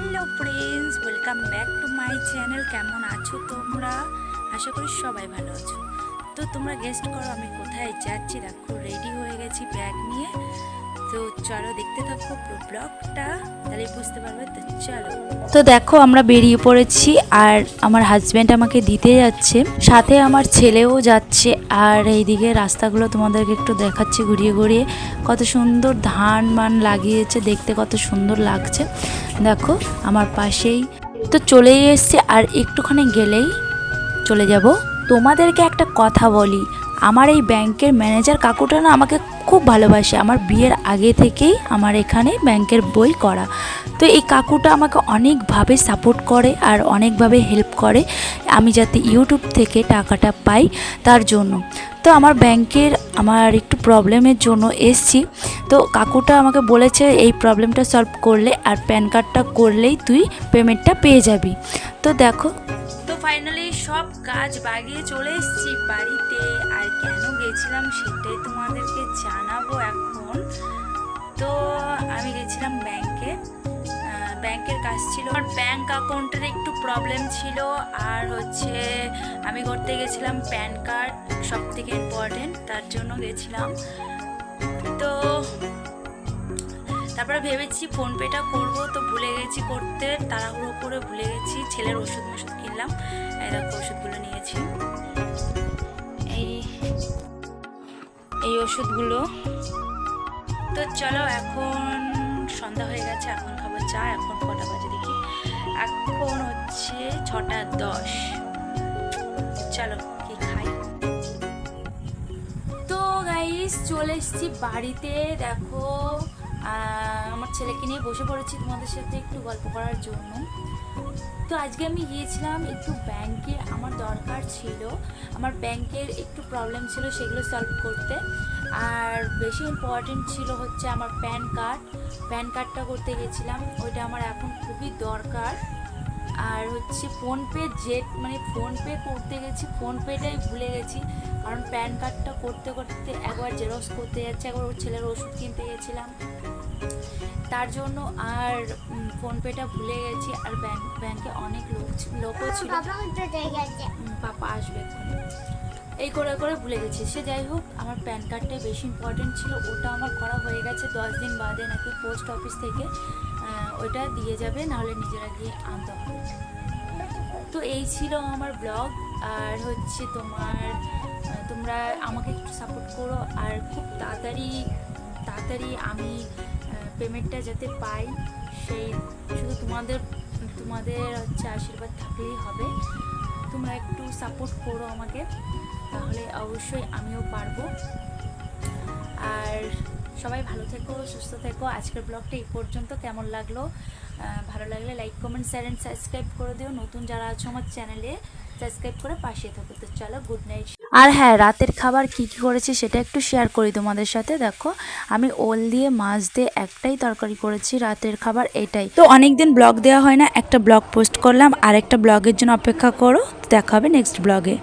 Hello friends welcome back to my channel কেমন আছো তোমরা? আশা করি সবাই ভালো আছো। তো তোমরা গেস্ট করো, আমি কোথায় যাচ্ছি? দেখো রেডি হয়ে গেছি ব্যাগ নিয়ে। তো তো দেখো, আমরা বেরিয়ে পড়েছি আর আমার হাজব্যান্ড আমাকে দিতে যাচ্ছে। সাথে আমার ছেলেও যাচ্ছে আর এইদিকে রাস্তাগুলো তোমাদেরকে একটু দেখাচ্ছি ঘুরিয়ে ঘুরিয়ে। কত সুন্দর ধান মান লাগিয়েছে, দেখতে কত সুন্দর লাগছে। দেখো, আমার পাশেই। তো চলেই এসছে আর একটুখানি গেলেই চলে যাব। তোমাদেরকে একটা কথা বলি, আমার এই ব্যাংকের ম্যানেজার কাকুটা না আমাকে খুব ভালোবাসে আমার বিয়ের আগে থেকেই আমার এখানে ব্যাংকের বই করা। তো এই কাকুটা আমাকে অনেকভাবে সাপোর্ট করে আর অনেকভাবে হেল্প করে। আমি যাতে ইউটিউব থেকে টাকাটা পাই তার জন্য। তো আমার ব্যাংকের আমার একটু প্রবলেমের জন্য এসছি। তো কাকুটা আমাকে বলেছে, এই প্রবলেমটা সলভ করলে আর প্যান কার্ডটা করলেই তুই পেমেন্টটা পেয়ে যাবি। তো দেখো। তো ফাইনালি সব কাজ বাগিয়ে চলে এসেছি বাড়িতে, আর গেছিলাম সেটাই তোমাদেরকে জানাব এখন। তো আমি গেছিলাম ব্যাংকে ব্যাংকের কাজ ছিল। আমার ব্যাংক অ্যাকাউন্টের একটু প্রবলেম ছিল। আর হচ্ছে আমি করতে গেছিলাম প্যান কার্ড সব থেকে ইম্পর্টেন্ট তার জন্য গেছিলাম। তো তারপরে ভেবেছি ফোনপেটা করব, তো ভুলে গেছি করতে। তাড়াহুড়ো করে ভুলে গেছি। ছেলের ওষুধ মষুধ কিনলাম এরকম ওষুধগুলো নিয়েছি ওষুধগুলো। তো চলো এখন সন্ধ্যা হয়ে গেছে, এখন খাব চা, এখন কটা বাজে দেখি। এখন হচ্ছে ছটা দশ। চলো, কি খাই? তো গাইস চলে এসেছি বাড়িতে। দেখো আমার ছেলেকে নিয়ে বসে পড়েছি তোমাদের সাথে একটু গল্প করার জন্য। তো আজকে আমি গিয়েছিলাম একটু ব্যাংকে, আমার দরকার ছিল। আমার ব্যাংকের একটু প্রবলেম ছিল সেগুলো সলভ করতে। আর বেশি ইম্পর্টেন্ট ছিল হচ্ছে আমার প্যান কার্ড প্যান কার্ডটা করতে গেছিলাম, ওইটা আমার এখন খুবই দরকার। আর হচ্ছে ফোনপে জেট মানে ফোনপে করতে গেছি ফোনপেটাই ভুলে গেছি। কারণ প্যান কার্ডটা করতে করতে একবার জেরক্স করতে যাচ্ছে, একবার ওর ছেলের ওষুধ কিনতে গেছিলাম। তার জন্য আর ফোনপেটা ভুলে গেছি আর ব্যাংক ব্যাংকে অনেক লোক লোকও ছিল। পাপা আসবে এই করে করে ভুলে গেছি। সে যাই হোক আমার প্যান কার্ডটাই বেশি ইম্পর্টেন্ট ছিল ওটা আমার করা হয়ে গেছে দশ দিন বাদে নাকি পোস্ট অফিস থেকে। ওটা দিয়ে যাবে নাহলে নিজেরা গিয়ে আনতে হবে। তো এই ছিল আমার ব্লগ। আর হচ্ছে তোমার তোমরা আমাকে একটু সাপোর্ট করো। আর খুব তাড়াতাড়ি তাড়াতাড়ি আমি পেমেন্টটা যাতে পাই, সেই শুধু তোমাদের তোমাদের হচ্ছে আশীর্বাদ থাকলেই হবে। তোমরা একটু সাপোর্ট করো আমাকে, তাহলে অবশ্যই আমিও পারব। আর সবাই ভালো থেকো, সুস্থ থেকো। আজকের ব্লগটা এই পর্যন্ত। কেমন লাগল? ভালো লাগলে like comment share and subscribe করে দিও। নতুন যারা আছো আমার চ্যানেলে সাবস্ক্রাইব করে পাশে থাকো। তো চলো গুড নাইট আর হ্যাঁ রাতের খাবার কি কি করেছি সেটা একটু শেয়ার করি তোমাদের সাথে। দেখো, আমি ওল দিয়ে, মাছ দিয়ে একটাই তরকারি করেছি, রাতের খাবার এটাই। তো অনেকদিন ব্লগ দেওয়া হয় না, একটা ব্লগ পোস্ট করলাম আর একটা ব্লগের জন্য অপেক্ষা করো, দেখা হবে নেক্সট ব্লগে।